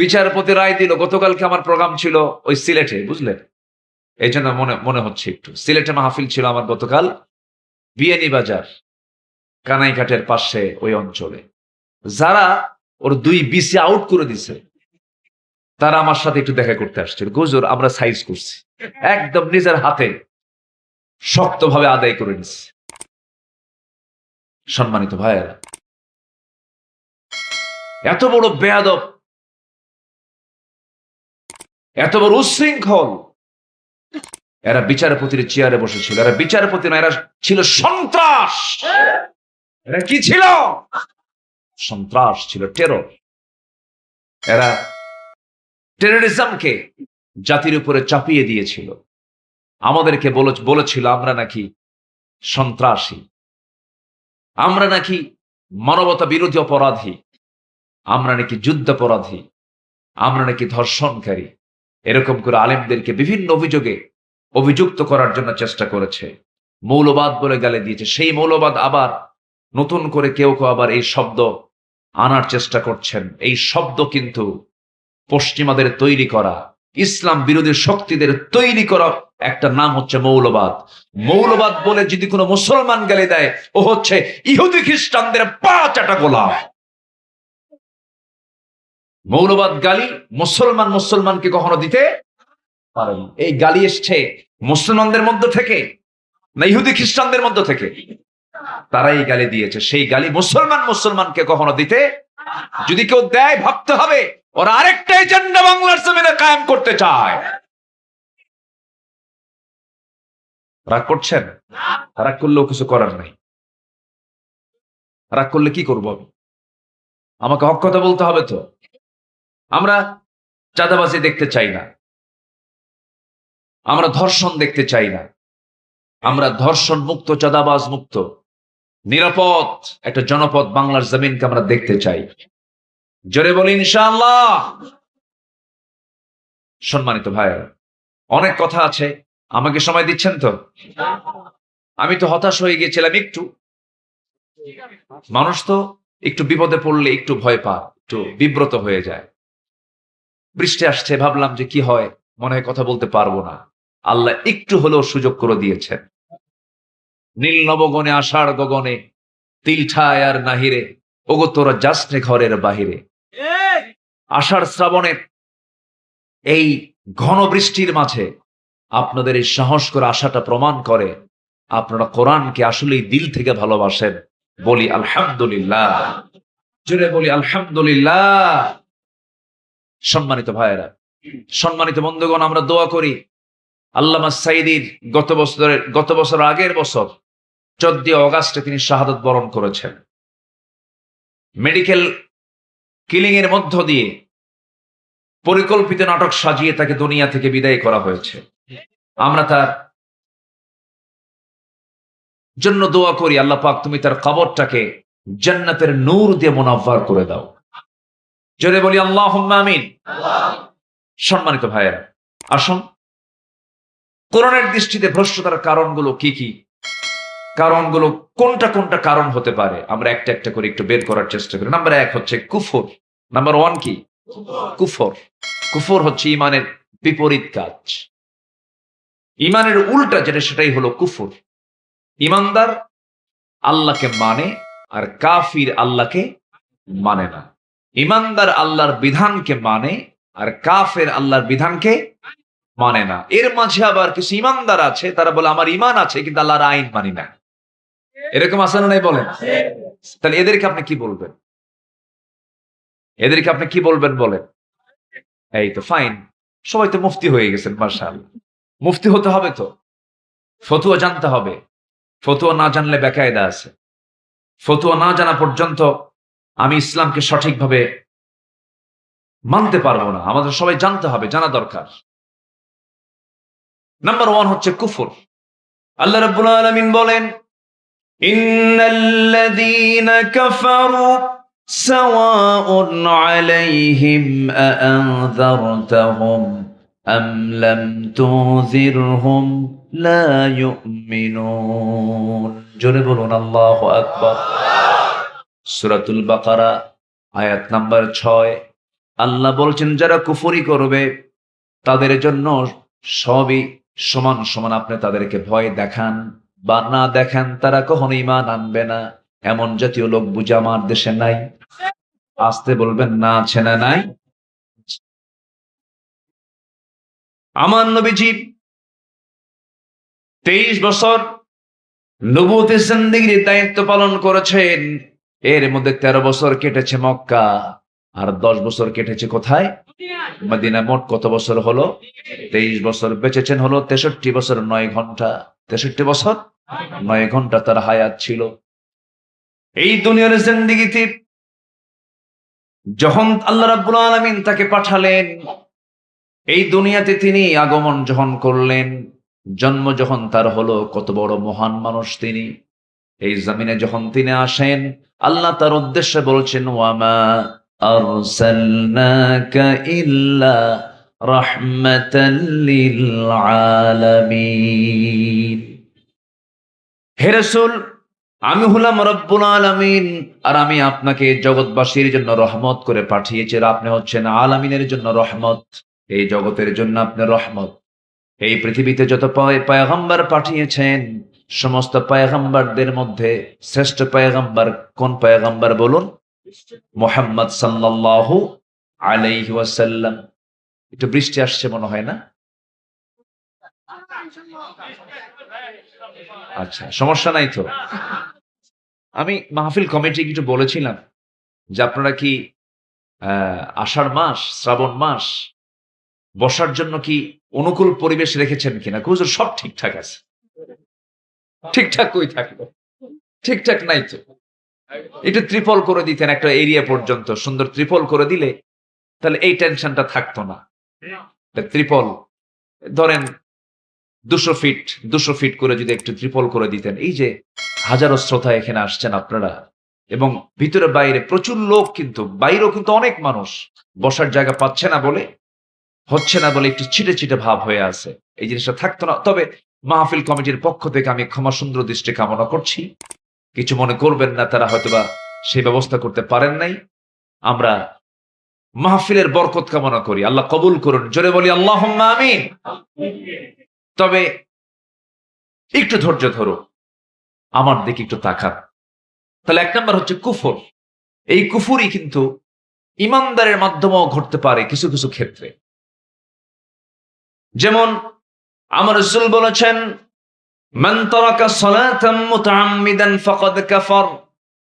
বিচারপতি রায় দিল, গতকালকে আমার প্রোগ্রাম ছিল ওই সিলেটে, বুঝলেন? এই জন্য মনে মনে হচ্ছে একটু। সিলেটে মাহফিল ছিল আমার গতকাল বিয়ানি বাজার, কানাইঘাটের পাশে ওই অঞ্চলে। যারা ওর দুই বিসি আউট করে দিছে, তারা আমার সাথে একটু দেখা করতে আসছিল। গুজুর আমরা সাইজ করছি। একদম নিজের হাতে শক্তভাবে আদায় করে নিচ্ছে সম্মানিত ভাইয়েরা এত বড় বেয়াদব, এত বড় উশৃঙ্খল। এরা বিচারপতির চেয়ারে বসেছিল। এরা বিচারপতি না, এরা ছিল সন্ত্রাস। এরা কি ছিল? সন্ত্রাস ছিল টেরর এরা টেরোরিজমকে জাতির উপরে চাপিয়ে দিয়েছিল। আমাদেরকে বলেছিল, আমরা নাকি সন্ত্রাসী। আমরা নাকি মানবতা বিরোধী অপরাধী। আমরা নাকি যুদ্ধাপরাধী, আমরা নাকি ধর্ষণকারী। এরকম করে আলেমদেরকে বিভিন্ন অভিযোগে অভিযুক্ত করার জন্য চেষ্টা করেছে। মৌলবাদ বলে গালে দিয়েছে। সেই মৌলবাদ আবার নতুন করে কেউ কেউ আবার এই শব্দ আনার চেষ্টা করছেন। এই শব্দ কিন্তু পশ্চিমাদের তৈরি করা, ইসলাম বিরোধী শক্তিদের তৈরি করা একটা নাম হচ্ছে মৌলবাদ। মৌলবাদ বলে যদি কোনো মুসলমান গালি দেয়, ও হচ্ছে ইহুদি খ্রিস্টানদের পা চাটা গোলাম। মৌলবাদ গালি মুসলমান মুসলমানকে কখনো দিতে পারে না। এই গালি এসছে মুসলমানদের মধ্য থেকে না ইহুদি খ্রিস্টানদের মধ্য থেকে? তারাই গালি দিয়েছে। সেই গালি মুসলমান মুসলমানকে কখনো দিতে যদি কেউ দেয়, ভাবতে হবে, ওরা আরেকটা এজেন্ডা বাংলার জমিনে কায়েম করতে চায়। রাগ করছেন? রাগ করলেও কিছু করার নাই। রাগ করলে কি করব আমি? আমাকে হক কথা বলতে হবে তো? আমরা চাঁদাবাজি দেখতে চাই না। আমরা ধর্ষণ দেখতে চাই না। আমরা ধর্ষণ মুক্ত, চাঁদাবাজ মুক্ত, নিরাপদ একটা জনপদ বাংলার জমিনকে আমরা দেখতে চাই। জোরে বলি ইনশাআল্লাহ। সম্মানিত ভাইয়েরা অনেক কথা আছে, আমাকে সময় দিচ্ছেন তো? আমি তো হতাশ হয়ে গিয়েছিলাম একটু। মানুষ তো একটু বিপদে পড়লে একটু ভয় পায়, একটু বিব্রত হয়ে যায়। বৃষ্টি আসছে ভাবলাম যে কি হয়? মনে হয় কথা বলতে পারব না। আল্লাহ একটু হলেও সুযোগ করে দিয়েছেন। নীল নবগণে আষাঢ় গগনে তিলঠায় আর নাহিরে ওগো তোরা যাসনে ঘরের বাহিরে। আষাঢ় শ্রাবণের এই ঘন বৃষ্টির মাঝে আপনাদের এই সাহস করে আশাটা প্রমাণ করে আপনারা কোরআনকে আসলেই দিল থেকে ভালোবাসেন। বলি আলহামদুলিল্লাহ। জুড়ে বলি আলহামদুলিল্লাহ। সম্মানিত ভাইয়েরা, সম্মানিত বন্ধুগণ, আমরা দোয়া করি আল্লামা সাইদির গত বছরের, গত বছর আগের বছর চোদ্দ অগাস্টে তিনি শাহাদত বরণ করেছেন। মেডিকেল কিলিং এর মধ্য দিয়ে পরিকল্পিত নাটক সাজিয়ে তাকে দুনিয়া থেকে বিদায় করা হয়েছে। আমরা তার জন্য দোয়া করি, আল্লাহ পাক তুমি তার কবরটাকে জান্নাতের নূর দিয়ে মোনাব্বার করে দাও। জোরে বলি আল্লাহ আমিন। সম্মানিত ভাইয়েরা, আসুন। কোরআনের দৃষ্টিতে ভ্রষ্টতার কারণগুলো কি কি? কারণগুলো কোনটা কোনটা কারণ হতে পারে? আমরা একটা একটা করে একটু বের করার চেষ্টা করি। নাম্বার এক হচ্ছে কুফর। নাম্বার ওয়ান কি? কুফর। কুফর হচ্ছে ইমানের বিপরীত কাজ। ইমানের উল্টা যেটা, সেটাই হলো কুফর। ইমানদার আল্লাহকে মানে আর কাফির আল্লাহকে মানে না। ইমানদার আল্লাহর বিধানকে মানে আর কাফের আল্লাহর বিধানকে মানে না। এর মাঝে আবার কিছু ইমানদার আছে, তারা বলে, আমার ইমান আছে, কিন্তু আল্লাহর আইন মানি না। এরকম আছে না নাই বলেন? তাহলে এদেরকে আপনি কি বলবেন? এদেরকে আপনি কি বলবেন বলেন? এই তো ফাইন সবাই তো মুফতি হয়ে গেছেন মার্শাল মুফতি হতে হবে তো। ফতুয়া জানতে হবে। ফতুয়া না জানলে বেকায়দা আছে। ফতুয়া না জানা পর্যন্ত আমি ইসলামকে সঠিকভাবে মানতে পারব না। আমাদের সবাই জানতে হবে, জানা দরকার। নাম্বার ওয়ান হচ্ছে কুফর। আল্লাহ রাব্বুল আলামিন বলেন কাফারু সাওয়াউন আলাইহিম আআনযারতাহুম আম লাম তুযিরহুম লা ইউমিনুন। জোরে বলুন, আল্লাহু আকবার। সূরাতুল বাকারা, আয়াত নাম্বার ছয়। আল্লাহ বলছেন, যারা কুফরি করবে, তাদের জন্য সবই সমান সমান আপনি তাদেরকে ভয় দেখান বা না দেখান, তারা কখনো ইমান আনবে না। এমন জাতীয় লোক বুঝে আমার দেশে নাই। আসতে বলবেন, না আছে না নাই? আমার নবীজি তেইশ বছর নবুতে জিন্দিগির দায়িত্ব পালন করেছেন। এর মধ্যে তেরো বছর কেটেছে মক্কা। আর দশ বছর কেটেছে কোথায়? মদিনা। মোট কত বছর হলো? তেইশ বছর। বেঁচেছেন হলো তেষট্টি বছর, নয় ঘণ্টা। তেষট্টি বছর? নয় ঘণ্টা তার হায়াত ছিল। এই দুনিয়ার জিন্দিগিতে যখন আল্লাহ রাব্বুল আলামিন তাকে পাঠালেন, এই দুনিয়াতে তিনি আগমন যখন করলেন, জন্ম যখন তার হলো, কত বড় মহান মানুষ তিনি। এই জমিনে যখন তিনি আসেন আল্লাহ তার উদ্দেশ্যে বলছেন, ওয়ামা আরসালনাকা ইল্লা রাহমাতাল আলামিন হে রাসূল, আমি হলাম রব্বুল আলামিন, আর আমি আপনাকে জগৎবাসীর জন্য রহমত করে পাঠিয়েছি, আর আপনি হচ্ছেন আলামিনের জন্য রহমত। এই জগতের জন্য আপনি রহমত। এই পৃথিবীতে যত পয়- পয়গম্বর পাঠিয়েছেন সমস্ত পয়গম্বরদের মধ্যে শ্রেষ্ঠ পয়গম্বর কোন পয়গম্বর বলুন? মোহাম্মদ সাল্লাল্লাহু আলাইহি একটু বৃষ্টি আসছে মনে হয় না? আচ্ছা সমস্যা নাই তো। আমি মাহফিল কমিটি কিছু বলেছিলাম যে আপনারা কি আষাঢ় মাস, শ্রাবণ মাস বসার জন্য কি অনুকূল পরিবেশ রেখেছেন কিনা? হুজুর সব ঠিকঠাক আছে। ঠিকঠাক কই থাকল। ঠিকঠাক নাই তো। একটু ত্রিপল করে দিতেন একটা এরিয়া পর্যন্ত। সুন্দর ত্রিপল করে দিলে তাহলে এই টেনশনটা থাকতো না। ত্রিপল ধরেন দুশো ফিট দুশো ফিট করে যদি একটু ত্রিপল করে দিতেন। এই যে হাজারো শ্রোতা এখানে আসছেন আপনারা। এবং ভিতরে বাইরে প্রচুর লোক কিন্তু, বাইরেও কিন্তু অনেক মানুষ। বসার জায়গা পাচ্ছে না বলে, হচ্ছে না বলে একটু ছিটে ছিটে ভাব হয়ে আছে। এই জিনিসটা থাকতো না। তবে মাহফিল কমিটির পক্ষ থেকে আমি ক্ষমা সুন্দর দৃষ্টি কামনা করছি। কিছু মনে করবেন না, তারা হয়তোবা সেই ব্যবস্থা করতে পারেন নাই। আমরা মাহফিলের বরকত কামনা করি। আল্লাহ কবুল করুন। জোরে বলি আল্লাহ আমিন। তবে একটু ধৈর্য ধরো। আমার দিকে একটু তাকান। তাহলে এক নম্বর হচ্ছে কুফর। এই কুফুরই কিন্তু ইমানদারের মাধ্যমেও ঘটতে পারে কিছু কিছু ক্ষেত্রে। যেমন আমার রসুল বলেছেন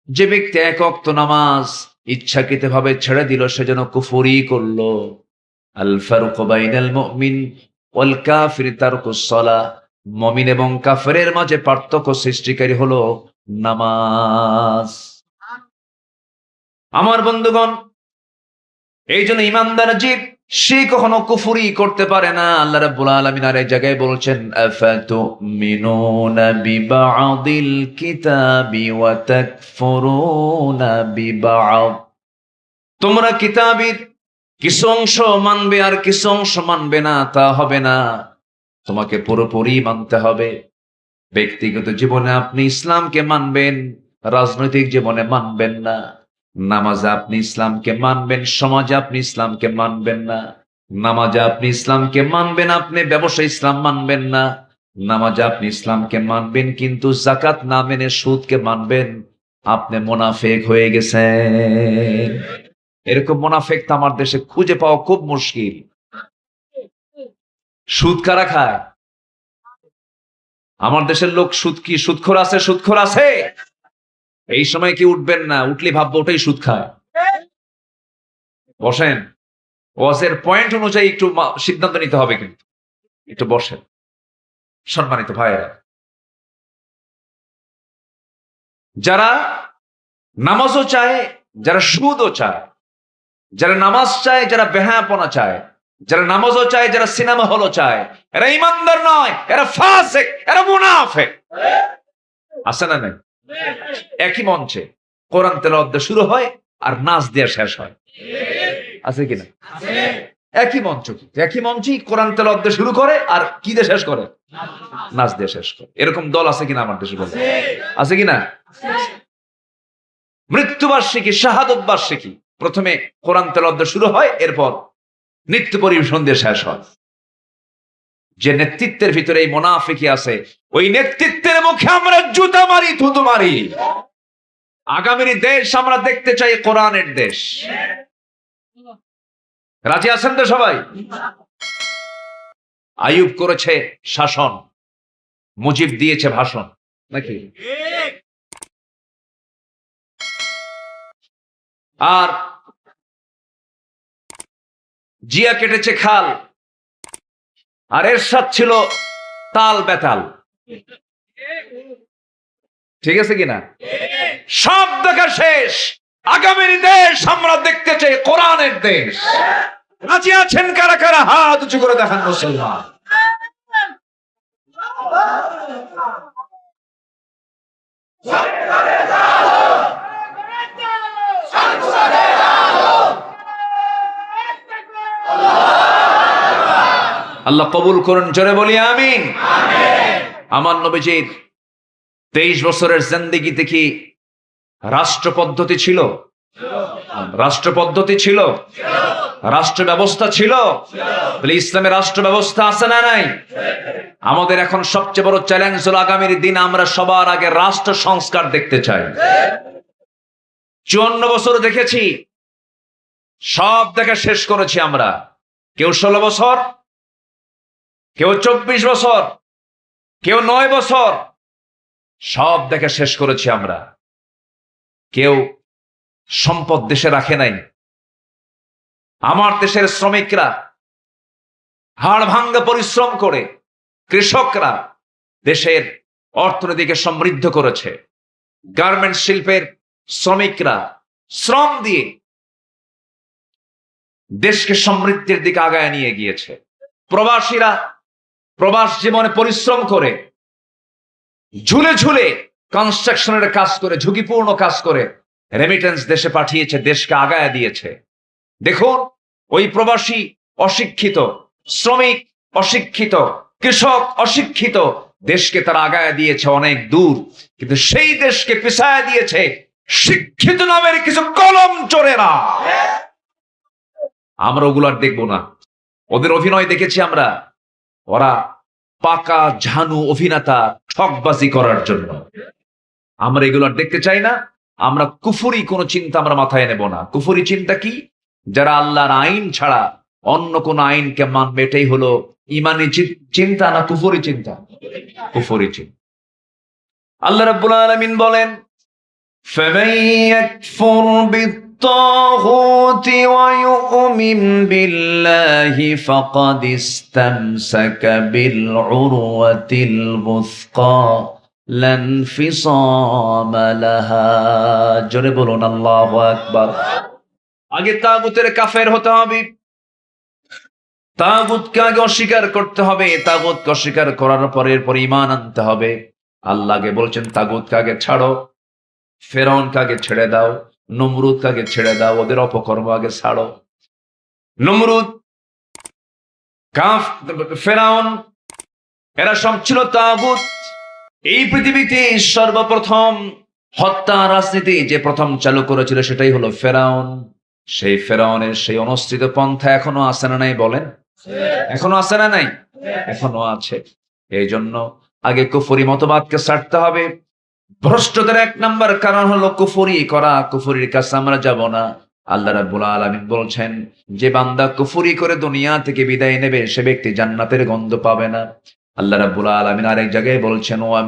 যে ব্যক্তি এক ওয়াক্ত নামাজ ইচ্ছাকৃতভাবে ছেড়ে দিল, সে যেন কুফরি করল। আল ফারুক মুমিন ওয়াল কাফির মমিন এবং কাফেরের মাঝে পার্থক্য সৃষ্টিকারী হলো নামাজ। আমার বন্ধুগণ, এই জন্য ইমানদার জীব সে কখনো কুফুরি করতে পারে না। আল্লাহ রাব্বুল আলামিন আর এই জায়গায় বলছেন, আফাতুমিনুনা বিবাদিল কিতাবি ওয়া তাকফুরুনা বিবাদ? তোমরা কিতাবের কিছু অংশ মানবে আর কিছু অংশ মানবে না, তা হবে না। তোমাকে পুরোপুরি মানতে হবে। ব্যক্তিগত জীবনে আপনি ইসলামকে মানবেন, রাজনৈতিক জীবনে মানবেন না। নামাজে আপনি ইসলামকে মানবেন, সমাজে আপনি ইসলামকে মানবেন না। নামাজে আপনি ইসলামকে মানবেন, আপনি ব্যবসা ইসলাম মানবেন না। নামাজে আপনি ইসলামকে মানবেন, কিন্তু জাকাত না মেনে সুদকে মানবেন। আপনি মোনাফেক হয়ে গেছেন। এরকম মোনাফেক তো আমার দেশে খুঁজে পাওয়া খুব মুশকিল। সুদ কারা খায়? আমার দেশের লোক সুদ কি? সুদখোর আছে সুদখোর আছে? এই সময় কি উঠবেন না, উঠলে ভাববো ওটাই সুদ খায়। বসেন। ওয়াজের পয়েন্ট অনুযায়ী একটু সিদ্ধান্ত নিতে হবে কিন্তু। একটু বসেন। সম্মানিত ভাইয়েরা। যারা নামাজও চায়, যারা সুদও চায়, যারা নামাজ চায়, যারা বেহায়াপনা চায়, যারা নামাজও চায়, যারা সিনেমা হলও চায়, এরা ইমানদার নয়, এরা ফাসেক, এরা মুনাফেক। আছে না নাই? একই মঞ্চে কোরআন দিয়ে শুরু হয় আর নাচ দিয়ে শেষ হয়। আছে কিনা? একই মঞ্চ একই মঞ্চেই কোরআন দিয়ে শুরু করে আর কি দিয়ে শেষ করে? নাচ দিয়ে শেষ করে। এরকম দল আছে কিনা আমার দেশে বলে আছে কিনা? মৃত্যুবার্ষিকী শাহাদত বার্ষিকী প্রথমে কোরআন তেলদ্দ শুরু হয়, এরপর নৃত্য পরিবেশন দিয়ে শেষ হয়। যে নেতৃত্বের ভিতরে এই মোনাফিকি আছে, ওই নেতৃত্বের মুখে আমরা জুতা মারি, থুতু মারি। আগামীর দেশ আমরা দেখতে চাই কোরআনের দেশ। রাজি আছেন তো সবাই? আয়ুব করেছে শাসন, মুজিব দিয়েছে ভাষণ, নাকি? আর জিয়া কেটেছে খাল আর এর এরশাদ ছিল তাল বেতাল। ঠিক আছে কিনা? সব দেখা শেষ। আগামীর দেশ আমরা দেখতে চাই কোরআনের দেশ। আছেন কারা কারা? হাত উঁচু করে দেখান মুসলমান। আল্লাহ কবুল করুন, জোরে বলি আমিন। আমার নবীজির তেইশ বছরের জিন্দিগিতে কি রাষ্ট্র পদ্ধতি ছিল? রাষ্ট্র পদ্ধতি ছিল? রাষ্ট্র ব্যবস্থা ছিল? বলে ইসলামের রাষ্ট্র ব্যবস্থা আছে না নাই? আমাদের এখন সবচেয়ে বড় চ্যালেঞ্জ হলো আগামীর দিন আমরা সবার আগে রাষ্ট্র সংস্কার দেখতে চাই। চুয়ান্ন বছর দেখেছি, সব দেখা শেষ করেছি আমরা। কেউ ষোলো বছর কেউ চব্বিশ বছর, কেউ নয় বছর, সব দেখে শেষ করেছি আমরা। কেউ সম্পদ দেশে রাখে নাই। আমার দেশের শ্রমিকরা হাড় ভাঙ্গা পরিশ্রম করে কৃষকরা দেশের অর্থনীতিকে সমৃদ্ধ করেছে। গার্মেন্ট শিল্পের শ্রমিকরা শ্রম দিয়ে দেশকে সমৃদ্ধির দিকে আগায় নিয়ে গিয়েছে। প্রবাসীরা প্রবাস জীবনে পরিশ্রম করে, ঝুলে ঝুলে কনস্ট্রাকশনের কাজ করে, ঝুঁকিপূর্ণ কাজ করে রেমিটেন্স দেশে পাঠিয়েছে, দেশকে আগায় দিয়েছে। দেখুন, ওই প্রবাসী অশিক্ষিত, শ্রমিক অশিক্ষিত, কৃষক অশিক্ষিত, দেশকে তারা আগায় দিয়েছে অনেক দূর, কিন্তু সেই দেশকে পিছায় দিয়েছে শিক্ষিত নামের কিছু কলম চোরেরা। আমরা ওগুলো আর দেখব না। ওদের অভিনয় দেখেছি আমরা। ওরা পাকা ঝানু অভিনেতা ঠকবাজি করার জন্য আমরা এগুলো আর দেখতে চাই না আমরা কুফুরি কোনো চিন্তা আমরা মাথায় নেব না কুফুরি চিন্তা কি যারা আল্লাহর আইন ছাড়া অন্য কোন আইনকে মানবে এটাই হলো ইমানি চি- চিন্তা না কুফুরি চিন্তা কুফুরি চিন্তা আল্লাহ রাব্বুল আলামিন বলেন فمن يكفر بالطاغوت ويؤمن بالله فقد استمسك بالعروة الوثقى لا انفصام لها জোরে বলুন আল্লাহ আকবার আগে তাগুতের কাফের হতে হবে তাগুতকে আগে অস্বীকার করতে হবে তাগুতকে অস্বীকার করার পরে এরপর ইমান আনতে হবে আল্লাহকে বলছেন তাগুতকে আগে ছাড়ো ফেরাউনকে আগে ছেড়ে দাও নমরুদকে আগে ছেড়ে দাও, ওদের অপকর্ম আগে ছাড়ো। নমরুদ, কাফ, ফেরাউন, এরা সব ছিল তাগুত। এই পৃথিবীতে সর্বপ্রথম হত্যা রাজনীতি যে প্রথম চালু করেছিল সেটাই হলো ফেরাউন। সেই ফেরাউনের সেই অনুষ্ঠিত পন্থা এখনও আছে না নাই বলেন? এখনও আছে না নাই? এখনও আছে। এই জন্য আগে কুফরি মতবাদকে ছাড়তে হবে। ভ্রষ্টদের এক নাম্বার কারণ হলো কুফরি করা কুফরির কাছে আমরা যাব না আল্লাহ রাব্বুল আলামিন বলছেন যে বান্দা কুফরি করে দুনিয়া থেকে বিদায় নেবে সে ব্যক্তি জান্নাতের গন্ধ পাবে না আল্লাহ রাব্বুল আলামিন আরেক জায়গায় বলছেন ওয়া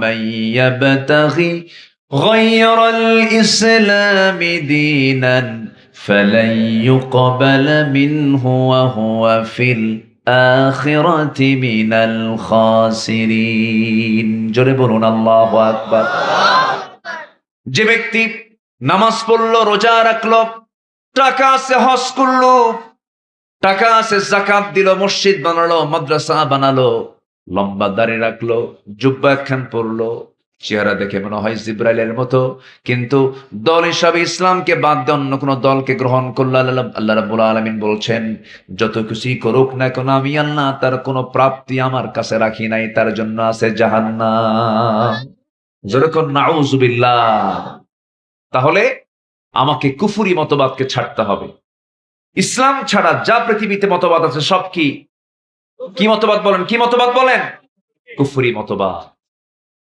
يبتغي غير الإسلام دينا فلن يقبل منه وهو في الآخرة من الخاسرين জোরে বলুন আল্লাহু আকবার যে ব্যক্তি নামাজ পড়ল, রোজা রাখল, টাকা আছে, হজ করল, টাকা আছে, জাকাত দিল, মসজিদ বানালো, মাদ্রাসা বানালো, লম্বা দাড়ি রাখল, জুব্বা খান চেহারা দেখে মনে হয় জিব্রাইলের মতো, কিন্তু দল হিসাবে ইসলামকে বাদ দিয়ে অন্য কোনো দলকে গ্রহণ করল আল্লাহ রাব্বুল আলামিন বলছেন, যত কিছুই করুক না কেন, আমি আল্লাহ তার কোনো প্রাপ্তি আমার কাছে রাখি নাই, তার জন্য আছে জাহান্নাম। যেরকম নাউজুবিল্লাহ। তাহলে আমাকে কুফুরি মতবাদকে ছাড়তে হবে। ইসলাম ছাড়া যা পৃথিবীতে মতবাদ আছে সব কি? কি মতবাদ বলেন? কি মতবাদ বলেন? কুফুরি মতবাদ।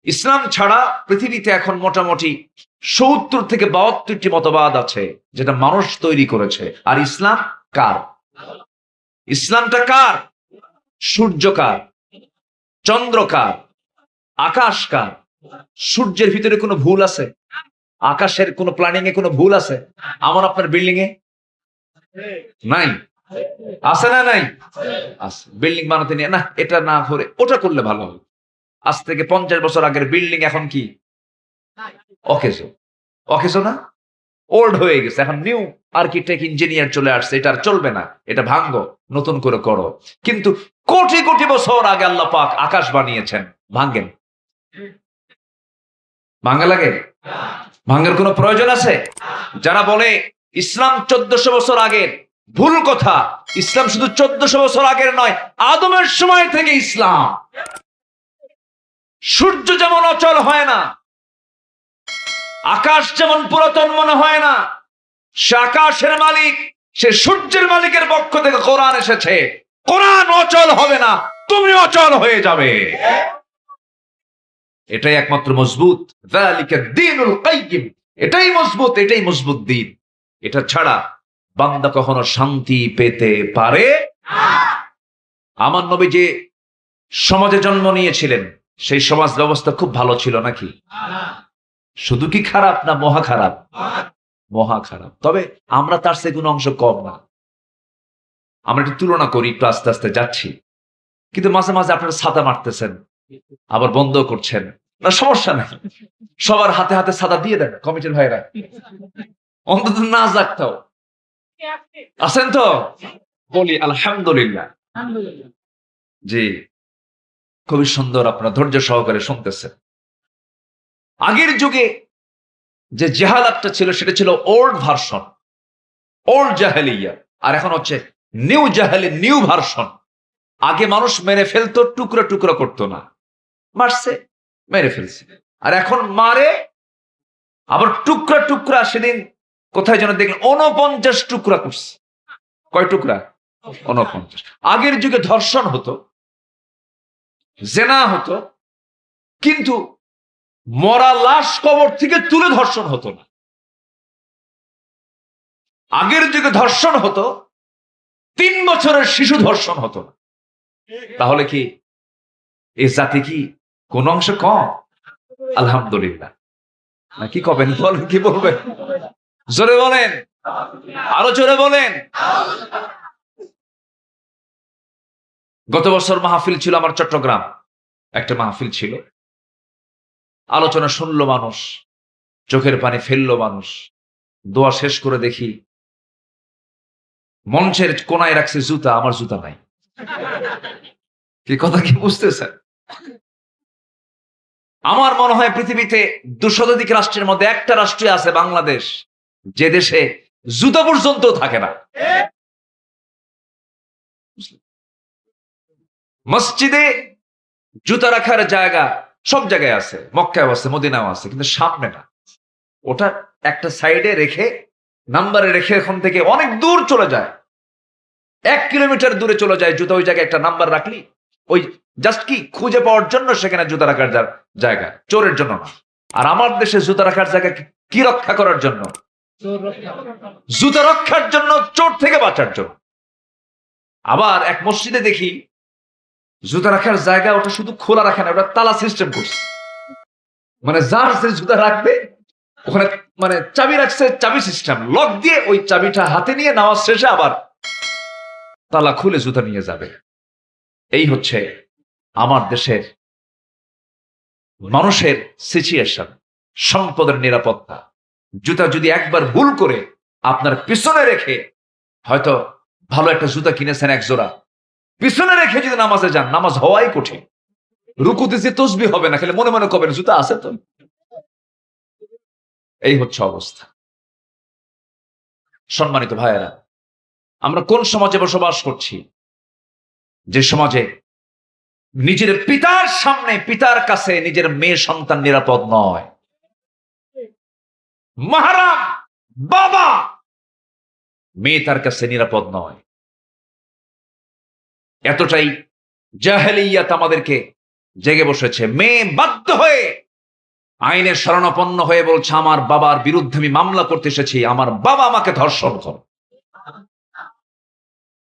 ইসলাম ছাড়া পৃথিবীতে এখন মোটামুটি সত্তর থেকে বাহাত্তরটি মতবাদ আছে, যেটা মানুষ তৈরি করেছে। আর ইসলাম কার? ইসলামটা কার? সূর্য কার? চন্দ্র কার? আকাশ কার? সূর্যের ভিতরে কোনো ভুল আছে? আকাশের কোনো প্ল্যানিং এ কোনো ভুল আছে? আমার আপনার বিল্ডিং এ? নাই। আছে না নাই? আছে। বিল্ডিং বানাতে নিয়ে না, এটা না করে ওটা করলে ভালো হবে। আজ থেকে পঞ্চাশ বছর আগের বিল্ডিং এখন কি? অকেজো। অকেজো না? ওল্ড হয়ে গেছে। এখন নিউ আর্কিটেক্ট ইঞ্জিনিয়ার চলে আসছে। এটা আর চলবে না। এটা ভাঙ্গো। নতুন করে করো। কিন্তু কোটি কোটি বছর আগে আল্লাহ পাক আকাশ বানিয়েছেন। ভাঙ্গেন। ভাঙ্গা লাগে? ভাঙ্গার কোনো প্রয়োজন আছে? যারা বলে ইসলাম চোদ্দশো বছর আগের ভুল কথা, ইসলাম শুধু চোদ্দশো বছর আগের নয়, আদমের সময় থেকে ইসলাম। সূর্য যেমন অচল হয় না, আকাশ যেমন পুরাতন মনে হয় না, সে আকাশের মালিক, সে সূর্যের মালিকের পক্ষ থেকে কোরআন এসেছে। কোরআন অচল হবে না, তুমি অচল হয়ে যাবে। এটাই একমাত্র মজবুত। এটাই মজবুত এটাই মজবুত দিন এটা ছাড়া বান্দা কখনো শান্তি পেতে পারে আমার নবী যে সমাজে জন্ম নিয়েছিলেন, সেই সমাজ ব্যবস্থা খুব ভালো ছিল নাকি? শুধু কি খারাপ না মহা খারাপ? মহা খারাপ। তবে আমরা তার সে কোনো অংশ কম না। আমরা একটু তুলনা করি, একটু আস্তে আস্তে যাচ্ছি। কিন্তু মাঝে মাঝে আপনারা ছাতা মারতেছেন। আবার বন্ধ করছেন। না, সমস্যা নেই। সবার হাতে হাতে সাদা দিয়ে দেন, কমিটির ভাইরা অন্তত না জাগতাও আছেন তো? বলি, আলহামদুলিল্লাহ। জি। খুবই সুন্দর আপনার ধৈর্য সহকারে শুনতেছেন। আগের যুগে যে জেহালাতটা ছিল, সেটা ছিল ওল্ড ভার্সন, ওল্ড জাহেলিয়া, আর এখন হচ্ছে নিউ জাহেলি, নিউ ভার্সন। আগে মানুষ মেরে ফেলতো, টুকরো টুকরো করতো না। মারছে। মেরে ফেলছে। আর এখন মারে, আবার টুকরা টুকরা সেদিন কোথায় যেন দেখলেন উনপঞ্চাশ টুকরা করছে। কয় টুকরা? উনপঞ্চাশ আগের যুগে ধর্ষণ হতো, জেনা হতো, কিন্তু মরা লাশ কবর থেকে তুলে ধর্ষণ হতো না। আগের যুগে ধর্ষণ হতো, তিন বছরের শিশু ধর্ষণ হতো না। তাহলে কি এই জাতি কি কোন অংশ কম? আলহামদুলিল্লাহ। না, কি কবেন? বলেন, কি বলবেন? জোরে বলেন। আরও জোরে বলেন। গত বছর মাহফিল ছিল আমার চট্টগ্রাম। একটা মাহফিল ছিল। আলোচনা শুনলো মানুষ, চোখের পানি ফেলল মানুষ। দোয়া শেষ করে দেখি, মঞ্চের কোনায় রাখছে জুতা, আমার জুতা নাই। কি কথা কি বুঝতেছেন? আমার মনে হয় পৃথিবীতে দুশতাধিক রাষ্ট্রের মধ্যে একটা রাষ্ট্র আছে বাংলাদেশ, যে দেশে জুতো পর্যন্ত থাকে না। মসজিদে জুতা রাখার জায়গা সব জায়গায় আছে মক্কায় আছে মদিনাও আছে, কিন্তু সামনে না। ওটা একটা সাইডে রেখে, নাম্বারে রেখে এখন থেকে অনেক দূর চলে যায়। এক কিলোমিটার দূরে চলে যায়, জুতা ওই জায়গায় একটা নাম্বার রাখলি, ওই জাস্ট কি? খুঁজে পাওয়ার জন্য সেখানে জুতা রাখার জায়গা। চোরের জন্য না। আর আমার দেশে জুতা রাখার জায়গা কি- রক্ষা করার জন্য? জুতা রক্ষার জন্য চোর থেকে বাঁচার জন্য। আবার এক মসজিদে দেখি, জুতা রাখার জায়গা ওটা শুধু খোলা রাখে না, ওটা তালা সিস্টেম করছে। মানে যার যে জুতা রাখবে, ওখানে মানে চাবি রাখছে চাবি সিস্টেম লক দিয়ে ওই চাবিটা হাতে নিয়ে নামাজ শেষে আবার তালা খুলে জুতা নিয়ে যাবে। এই হচ্ছে আমার দেশের মানুষের সিচুয়েশন সম্পদের নিরাপত্তা, জুতা যদি একবার ভুল করে আপনার পিছনে রেখে হয়তো ভালো একটা জুতা কিনেছেন এক জোড়া, পিছনে রেখে যদি নামাজে যান, নামাজ হওয়াই কঠিন। রুকুতে যে তসবি হবে না, খেলে মনে মনে কবেন, জুতা আছে তো? এই হচ্ছে অবস্থা। সম্মানিত ভাইয়েরা, আমরা কোন সমাজে বসবাস করছি? যে সমাজে নিজের পিতার সামনে, পিতার কাছে নিজের মেয়ে সন্তান নিরাপদ নয়। মাহারাম, বাবা, মেয়ে তার কাছে নিরাপদ নয়। এতটাই জাহেলিয়াত আমাদেরকে জেগে বসেছে। মেয়ে বাধ্য হয়ে, আইনের শরণাপন্ন হয়ে বলছে, আমার বাবার বিরুদ্ধে আমি মামলা করতে এসেছি। আমার বাবা আমাকে ধর্ষণ করে।